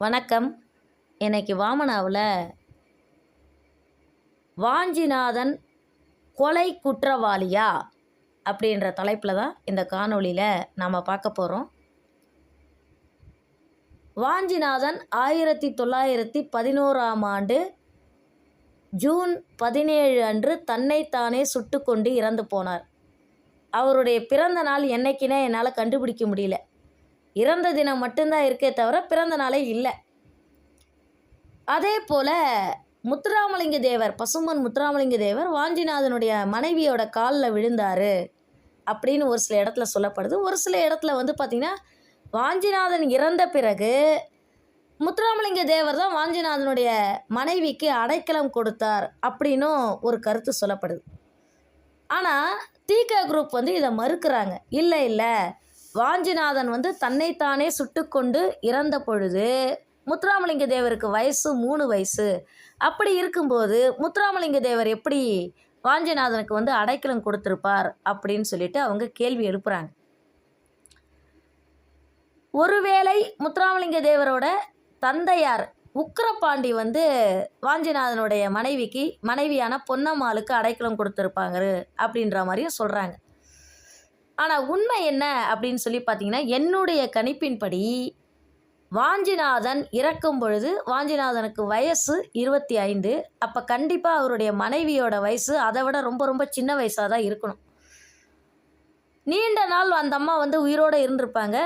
வணக்கம். இன்னைக்கு வாமனாவில் வாஞ்சிநாதன் கொலை குற்றவாளியா? அப்படின்ற தலைப்பில் தான் இந்த காணொளியில் நாம் பார்க்க போகிறோம் வாஞ்சிநாதன் ஆயிரத்தி தொள்ளாயிரத்தி பதினோராம் ஆண்டு ஜூன் பதினேழு அன்று தன்னைத்தானே சுட்டுக்கொண்டு இறந்து போனார். அவருடைய பிறந்த நாள் என்னைக்குன்னே என்னால் கண்டுபிடிக்க முடியல. இறந்த தினம் மட்டும்தான் இருக்கே தவிர பிறந்த நாளே இல்லை. அதே போல் முத்துராமலிங்க தேவர் பசும்பன் முத்துராமலிங்க தேவர் வாஞ்சிநாதனுடைய மனைவியோட காலில் விழுந்தார் அப்படின்னு ஒரு சில இடத்துல சொல்லப்படுது. ஒரு சில இடத்துல வந்து பார்த்திங்கன்னா வாஞ்சிநாதன் இறந்த பிறகு முத்துராமலிங்க தேவர் தான் வாஞ்சிநாதனுடைய மனைவிக்கு அடைக்கலம் கொடுத்தார் அப்படின்னும் ஒரு கருத்து சொல்லப்படுது. ஆனால் தீக குரூப் வந்து இதை மறுக்கிறாங்க. இல்லை இல்லை. வாஞ்சிநாதன் வந்து தன்னைத்தானே சுட்டுக்கொண்டு இறந்த பொழுது முத்துராமலிங்க தேவருக்கு வயசு மூணு வயசு. அப்படி இருக்கும்போது முத்துராமலிங்க தேவர் எப்படி வாஞ்சிநாதனுக்கு வந்து அடைக்கலம் கொடுத்துருப்பார் அப்படின்னு சொல்லிட்டு அவங்க கேள்வி எழுப்புறாங்க. ஒருவேளை முத்துராமலிங்க தேவரோட தந்தையார் உக்கிரபாண்டி வந்து வாஞ்சிநாதனுடைய மனைவிக்கு மனைவியான பொன்னம்மாளுக்கு அடைக்கலம் கொடுத்துருப்பாங்க அப்படின்ற மாதிரியும் சொல்கிறாங்க ஆனால் உண்மை என்ன அப்படின்னு சொல்லி பார்த்தீங்கன்னா என்னுடைய கணிப்பின்படி வாஞ்சிநாதன் இறக்கும் பொழுது வாஞ்சிநாதனுக்கு வயசு இருபத்தி ஐந்து அப்போ கண்டிப்பாக அவருடைய மனைவியோட வயசு அதை விட ரொம்ப ரொம்ப சின்ன வயசாக தான் இருக்கணும். நீண்ட நாள் அந்த அம்மா வந்து உயிரோடு இருந்திருப்பாங்க.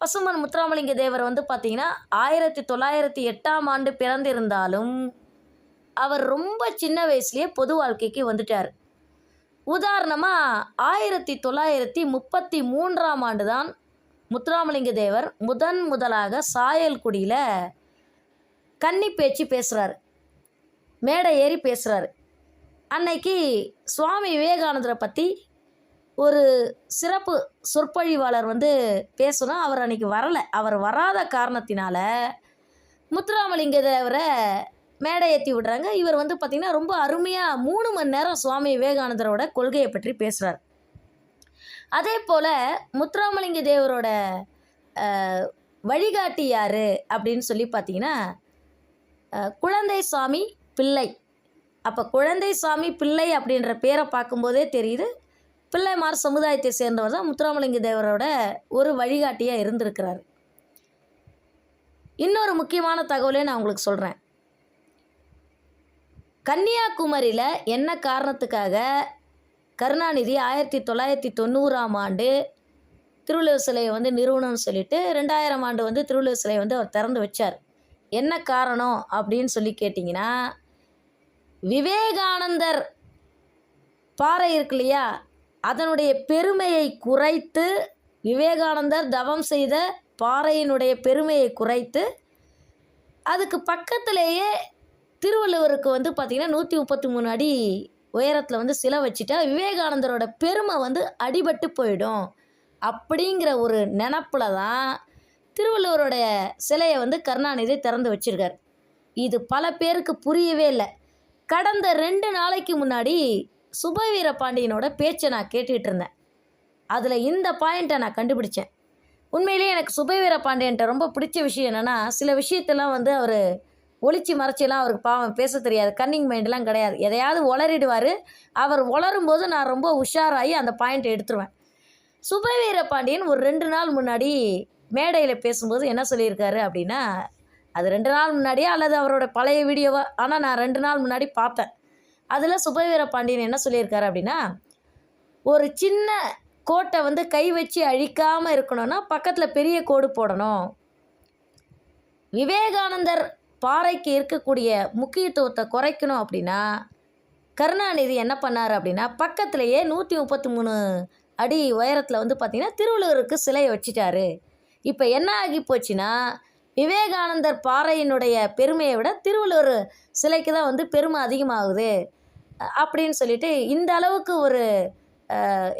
பசுமன் முத்துராமலிங்க தேவர் வந்து பார்த்திங்கன்னா ஆயிரத்தி தொள்ளாயிரத்தி எட்டாம் ஆண்டு பிறந்திருந்தாலும் அவர் ரொம்ப சின்ன வயசுலேயே பொது வாழ்க்கைக்கு வந்துட்டார். உதாரணமாக ஆயிரத்தி தொள்ளாயிரத்தி முப்பத்தி மூன்றாம் ஆண்டு தான் முத்துராமலிங்க தேவர் முதன் முதலாக சாயல்குடியில் கன்னி பேச்சு பேசுகிறார் மேடை ஏறி பேசுகிறாரு அன்னைக்கு சுவாமி விவேகானந்தரை பற்றி ஒரு சிறப்பு சொற்பொழிவாளர் வந்து பேசுனா அவர் அன்னைக்கு வரலை. அவர் வராத காரணத்தினால முத்துராமலிங்க தேவரை மேடை ஏற்றி விடுறாங்க. இவர் வந்து பார்த்திங்கன்னா ரொம்ப அருமையாக மூணு மணி நேரம் சுவாமி விவேகானந்தரோட கொள்கையை பற்றி பேசுகிறார் அதே போல் முத்துராமலிங்க தேவரோட வழிகாட்டி யார் அப்படின்னு சொல்லி பார்த்தீங்கன்னா குழந்தை சுவாமி பிள்ளை. அப்போ குழந்தை சுவாமி பிள்ளை அப்படின்ற பேரை பார்க்கும்போதே தெரியுது. பிள்ளைமார் சமுதாயத்தை சேர்ந்தவர் தான் முத்துராமலிங்க தேவரோட ஒரு வழிகாட்டியாக இருந்திருக்கிறார். இன்னொரு முக்கியமான தகவலே நான் உங்களுக்கு சொல்கிறேன் கன்னியாகுமரியில் என்ன காரணத்துக்காக கருணாநிதி ஆயிரத்தி தொள்ளாயிரத்தி தொண்ணூறாம் ஆண்டு திருவள்ளுவர் சிலையை வந்து நிறுவனம்னு சொல்லிட்டு ரெண்டாயிரம் ஆண்டு வந்து திருவள்ளுவர் சிலையை வந்து அவர் திறந்து வச்சார். என்ன காரணம் அப்படின்னு சொல்லி கேட்டிங்கன்னா விவேகானந்தர் பாறை இருக்கு இல்லையா? அதனுடைய பெருமையை குறைத்து விவேகானந்தர் தவம் செய்த பாறையினுடைய பெருமையை குறைத்து அதுக்கு பக்கத்திலேயே திருவள்ளுவருக்கு வந்து பார்த்திங்கன்னா நூற்றி முப்பத்தி மூணு அடி உயரத்தில் வந்து சிலை வச்சுட்டா விவேகானந்தரோட பெருமை வந்து அடிபட்டு போயிடும். அப்படிங்கிற ஒரு நினப்பில் தான் திருவள்ளுவருடைய சிலையை வந்து கருணாநிதி திறந்து வச்சுருக்கார். இது பல பேருக்கு புரியவே இல்லை. கடந்த ரெண்டு நாளைக்கு முன்னாடி சுபவீர பாண்டியனோட பேச்சை நான் கேட்டுக்கிட்டு இருந்தேன். அதில் இந்த பாயிண்ட்டை நான் கண்டுபிடிச்சேன். உண்மையிலேயே எனக்கு சுபவீர பாண்டியன்ட்ட ரொம்ப பிடிச்ச விஷயம் என்னென்னா சில விஷயத்தெல்லாம் வந்து அவர் ஒளிச்சு மறைச்சிலாம் அவருக்கு பாவம் பேச தெரியாது கன்னிங் மைண்டெலாம் கிடையாது. எதையாவது உளறிடுவார். அவர் உளரும் போது நான் ரொம்ப உஷாராகி அந்த பாயிண்ட்டை எடுத்துருவேன். சுபவீர பாண்டியன் ஒரு ரெண்டு நாள் முன்னாடி மேடையில் பேசும்போது என்ன சொல்லியிருக்காரு அப்படின்னா அது ரெண்டு நாள் முன்னாடியே அல்லது அவரோட பழைய வீடியோவா? ஆனால் நான் ரெண்டு நாள் முன்னாடி பார்த்தேன். அதில் சுபவீர பாண்டியன் என்ன சொல்லியிருக்காரு அப்படின்னா ஒரு சின்ன கோட்டை வந்து கை வச்சு அழிக்காமல் இருக்கணும்னா பக்கத்தில் பெரிய கோடு போடணும். விவேகானந்தர் பாறைக்கு இருக்கக்கூடிய முக்கியத்துவத்தை குறைக்கணும் அப்படின்னா கருணாநிதி என்ன பண்ணார் அப்படின்னா பக்கத்துலேயே நூற்றி முப்பத்தி மூணு அடி உயரத்தில் வந்து பார்த்திங்கன்னா திருவள்ளுவருக்கு சிலையை வச்சுட்டாரு. இப்போ என்ன ஆகி போச்சுன்னா விவேகானந்தர் பாறையினுடைய பெருமையை விட திருவள்ளுவர் சிலைக்கு தான் வந்து பெருமை அதிகமாகுது. அப்படின்னு சொல்லிட்டு இந்த அளவுக்கு ஒரு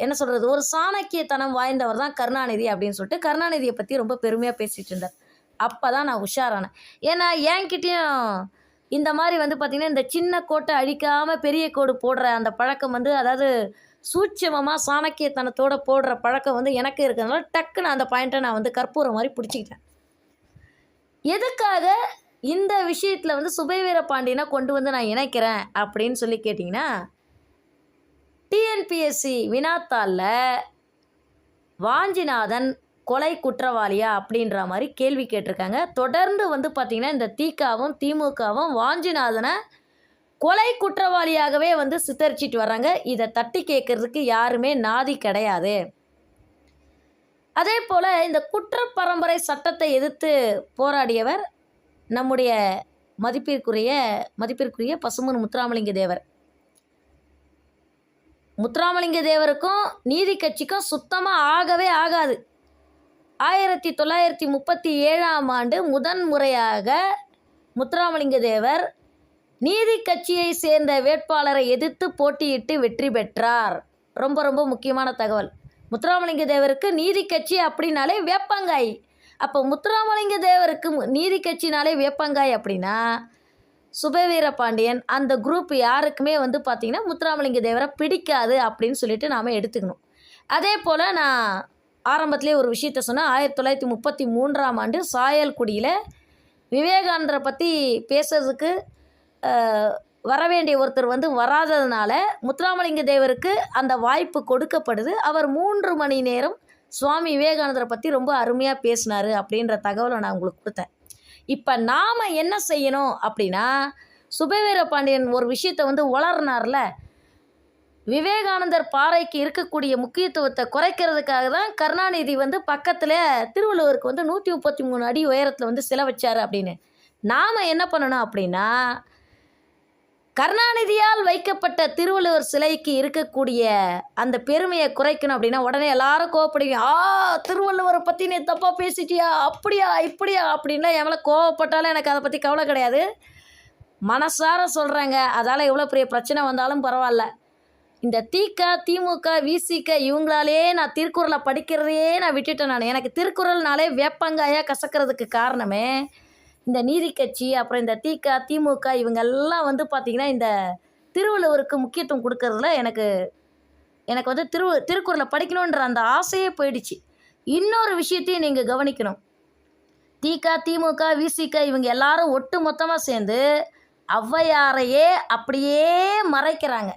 என்ன சொல்கிறது ஒரு சாணக்கியத்தனம் வாய்ந்தவர் தான் கருணாநிதி அப்படின்னு சொல்லிட்டு கருணாநிதியை பற்றி ரொம்ப பெருமையாக பேசிகிட்டு இருந்தார். அப்போ தான் நான் உஷாரானேன் ஏன்னா என்கிட்டேயும் இந்த மாதிரி வந்து பார்த்திங்கன்னா இந்த சின்ன கோட்டை அழிக்காமல் பெரிய கோடு போடுற அந்த பழக்கம் வந்து அதாவது சூட்சமமாக சாணக்கியத்தனத்தோடு போடுற பழக்கம் வந்து எனக்கு இருக்கிறதுனால டக்குன்னு அந்த பாயிண்ட்டை நான் வந்து கற்பூரம் மாதிரி பிடிச்சிக்கிட்டேன். எதுக்காக இந்த விஷயத்தில் வந்து சுபைவீர பாண்டியனை கொண்டு வந்து நான் இணைக்கிறேன் அப்படின்னு சொல்லி கேட்டிங்கன்னா டிஎன்பிஎஸ்சி வினாத்தாளில் வாஞ்சிநாதன் கொலை குற்றவாளியா அப்படின்ற மாதிரி கேள்வி கேட்டிருக்காங்க. தொடர்ந்து வந்து பார்த்திங்கன்னா இந்த திகாவும் திமுகவும் வாஞ்சிநாதனை கொலை குற்றவாளியாகவே வந்து சித்தரிச்சிட்டு வர்றாங்க. இதை தட்டி கேட்கறதுக்கு யாருமே நாதி கிடையாது. அதே போல் இந்த குற்ற பரம்பரை சட்டத்தை எதிர்த்து போராடியவர் நம்முடைய மதிப்பிற்குரிய மதிப்பிற்குரிய பசுமன் முத்துராமலிங்க தேவர். முத்துராமலிங்க தேவருக்கும் நீதி கட்சிக்கும் சுத்தமாக ஆகவே ஆகாது. ஆயிரத்தி தொள்ளாயிரத்தி முப்பத்தி ஏழாம் ஆண்டு முதன் முறையாக முத்துராமலிங்க தேவர் நீதி கட்சியை சேர்ந்த வேட்பாளரை எதிர்த்து போட்டியிட்டு வெற்றி பெற்றார். ரொம்ப ரொம்ப முக்கியமான தகவல். முத்துராமலிங்க தேவருக்கு நீதி கட்சி அப்படின்னாலே வேப்பங்காய். அப்போ முத்துராமலிங்க தேவருக்கு மு- நீதி கட்சினாலே வேப்பங்காய் அப்படின்னா சுபவீர பாண்டியன் அந்த குரூப் யாருக்குமே வந்து பார்த்திங்கன்னா முத்துராமலிங்க தேவரை பிடிக்காது அப்படின்னு சொல்லிட்டு நாம் எடுத்துக்கணும். அதே போல் நான் ஆரம்பத்திலே ஒரு விஷயத்த சொன்னால் ஆயிரத்தி தொள்ளாயிரத்தி முப்பத்தி மூன்றாம் ஆண்டு சாயல்குடியில் விவேகானந்தரை பற்றி பேசுறதுக்கு வர வேண்டிய ஒருத்தர் வந்து வராததுனால முத்துராமலிங்க தேவருக்கு அந்த வாய்ப்பு கொடுக்கப்படுது. அவர் மூன்று மணி நேரம் சுவாமி விவேகானந்தரை பற்றி ரொம்ப அருமையாக பேசினார் அப்படின்ற தகவலை நான் உங்களுக்கு கொடுத்தேன். இப்போ நாம் என்ன செய்யணும் அப்படின்னா சுபவீர பாண்டியன் ஒரு விஷயத்தை வந்து வளர்னார்ல விவேகானந்தர் பாறைக்கு இருக்கக்கூடிய முக்கியத்துவத்தை குறைக்கிறதுக்காக தான் கருணாநிதி வந்து பக்கத்தில் திருவள்ளுவருக்கு வந்து நூற்றி முப்பத்தி மூணு அடி உயரத்தில் வந்து சிலை வச்சார் அப்படின்னு. நாம் என்ன பண்ணணும் அப்படின்னா கருணாநிதியால் வைக்கப்பட்ட திருவள்ளுவர் சிலைக்கு இருக்கக்கூடிய அந்த பெருமையை குறைக்கணும் அப்படின்னா உடனே எல்லாரும் கோவப்படுவீங்க. ஆ திருவள்ளுவரை பற்றி நீ தப்பாக பேசிட்டியா? அப்படியா இப்படியா? அப்படின்னா எவ்வளோ கோவப்பட்டாலும் எனக்கு அதை பற்றி கவலை கிடையாது. மனசார சொல்கிறாங்க அதால் எவ்வளோ பெரிய பிரச்சனை வந்தாலும் பரவாயில்ல. இந்த திக திமுக விசிக இவங்களாலே நான் திருக்குறளை படிக்கிறதையே நான் விட்டுட்டேன் நான். எனக்கு திருக்குறள்னாலே வேப்பங்காயாக கசக்கிறதுக்கு காரணமே இந்த நீதி கட்சி அப்புறம் இந்த திக திமுக இவங்கெல்லாம் வந்து பார்த்திங்கன்னா இந்த திருவள்ளுவருக்கு முக்கியத்துவம் கொடுக்கறதுல எனக்கு எனக்கு வந்து திரு திருக்குறளை படிக்கணுன்ற அந்த ஆசையே போயிடுச்சு. இன்னொரு விஷயத்தையும் நீங்கள் கவனிக்கணும். திக திமுக விசிக இவங்க எல்லாரும் ஒட்டு மொத்தமாக சேர்ந்து ஔவையாரையே அப்படியே மறைக்கிறாங்க.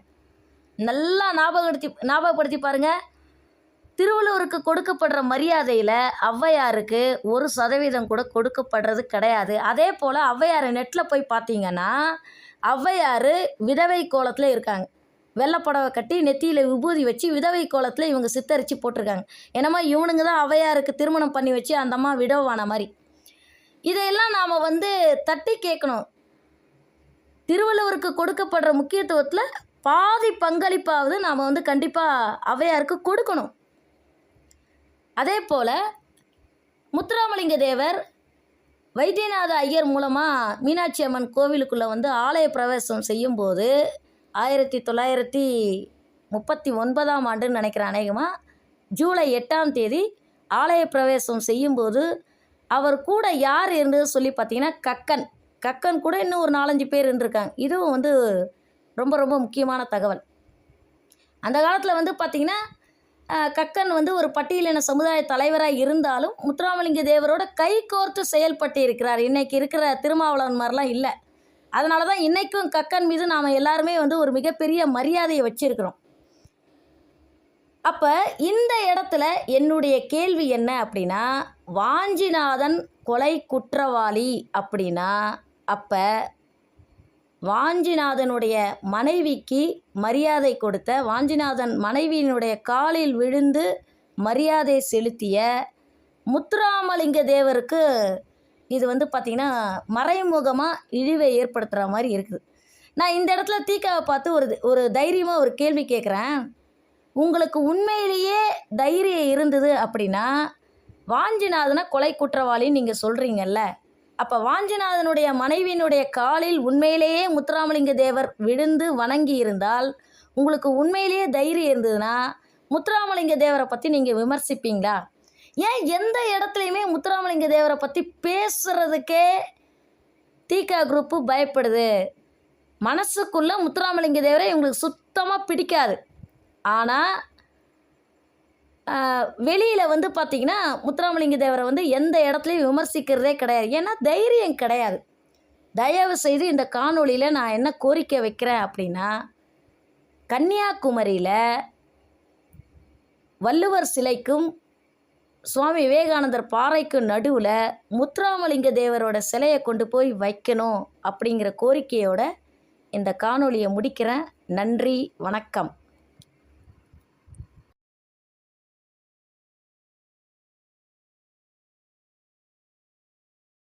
நல்லா ஞாபகப்படுத்தி ஞாபகப்படுத்தி பாருங்கள் திருவள்ளுவருக்கு கொடுக்கப்படுற மரியாதையில் ஔவையாருக்கு ஒரு சதவீதம் கூட கொடுக்கப்படுறது கிடையாது. அதே போல் ஔவையார் நெட்டில் போய் பார்த்தீங்கன்னா ஔவையார் விதவை கோலத்தில் இருக்காங்க. வெள்ளைப்புடவை கட்டி நெத்தியில் விபூதி வச்சு விதவை கோலத்தில் இவங்க சித்தரித்து போட்டிருக்காங்க. என்னமோ இவனுங்க தான் ஔவையாருக்கு திருமணம் பண்ணி வச்சு அந்த அம்மா விடவான மாதிரி. இதையெல்லாம் நாம் வந்து தட்டி கேட்கணும் திருவள்ளுவருக்கு கொடுக்கப்படுற முக்கியத்துவத்தில் பாதி பங்களிப்பாவது நாம் வந்து கண்டிப்பாக ஔவையாருக்கு கொடுக்கணும். அதே போல் முத்துராமலிங்க தேவர் வைத்தியநாத ஐயர் மூலமாக மீனாட்சி அம்மன் கோவிலுக்குள்ளே வந்து ஆலய பிரவேசம் செய்யும்போது ஆயிரத்தி தொள்ளாயிரத்தி முப்பத்தி ஒன்பதாம் ஆண்டுன்னு நினைக்கிறேன் அநேகமாக ஜூலை எட்டாம் தேதி ஆலய பிரவேசம் செய்யும்போது அவர் கூட யார் இருந்தது சொல்லி பார்த்தீங்கன்னா கக்கன். கக்கன் கூட இன்னும் ஒரு நாலஞ்சு பேர் இருந்திருக்காங்க. இதுவும் வந்து ரொம்ப ரொம்ப முக்கியமான தகவல். அந்த காலத்தில் வந்து பார்த்திங்கன்னா கக்கன் வந்து ஒரு பட்டியலின சமுதாய தலைவராக இருந்தாலும் முத்துராமலிங்க தேவரோட கை கோர்த்து செயல்பட்டு இருக்கிறார். இன்றைக்கி இருக்கிற திருமாவளவன் மாதிரிலாம் இல்லை. அதனால தான் இன்றைக்கும் கக்கன் மீது நாம் எல்லாருமே வந்து ஒரு மிகப்பெரிய மரியாதையை வச்சுருக்கிறோம். அப்போ இந்த இடத்துல என்னுடைய கேள்வி என்ன அப்படின்னா வாஞ்சிநாதன் கொலை குற்றவாளி அப்படின்னா அப்போ வாஞ்சிநாதனுடைய மனைவிக்கு மரியாதை கொடுத்த வாஞ்சிநாதன் மனைவியினுடைய காலில் விழுந்து மரியாதை செலுத்திய முத்துராமலிங்க தேவருக்கு இது வந்து பார்த்திங்கன்னா மறைமுகமாக இழிவை ஏற்படுத்துகிற மாதிரி இருக்குது. நான் இந்த இடத்துல தீக்காவை பார்த்து ஒரு ஒரு தைரியமாக ஒரு கேள்வி கேட்குறேன் உங்களுக்கு உண்மையிலேயே தைரியம் இருந்தது அப்படின்னா வாஞ்சிநாதனை கொலை குற்றவாளின்னு நீங்கள் சொல்கிறீங்கல்ல அப்போ வாஞ்சிநாதனுடைய மனைவியினுடைய காலில் உண்மையிலேயே முத்துராமலிங்க தேவர் விழுந்து வணங்கி இருந்தால் உங்களுக்கு உண்மையிலேயே தைரியம் இருந்ததுன்னா முத்துராமலிங்க தேவரை பற்றி நீங்கள் விமர்சிப்பீங்களா? ஏன் எந்த இடத்துலையுமே முத்துராமலிங்க தேவரை பற்றி பேசுகிறதுக்கே தீகா குரூப்பு பயப்படுது. மனசுக்குள்ளே முத்துராமலிங்க தேவரை இவங்களுக்கு சுத்தமாக பிடிக்காது. ஆனால் வெளியில் வந்து பார்த்திங்கன்னா முத்துராமலிங்க தேவரை வந்து எந்த இடத்துலையும் விமர்சிக்கிறதே கிடையாது. ஏன்னா தைரியம் கிடையாது. தயவு செய்து இந்த காணொளியில் நான் என்ன கோரிக்கை வைக்கிறேன் அப்படின்னா கன்னியாகுமரியில் வள்ளுவர் சிலைக்கும் சுவாமி விவேகானந்தர் பாறைக்கும் நடுவில் முத்துராமலிங்க தேவரோட சிலையை கொண்டு போய் வைக்கணும் அப்படிங்கிற கோரிக்கையோட இந்த காணொளியை முடிக்கிறேன். நன்றி வணக்கம்.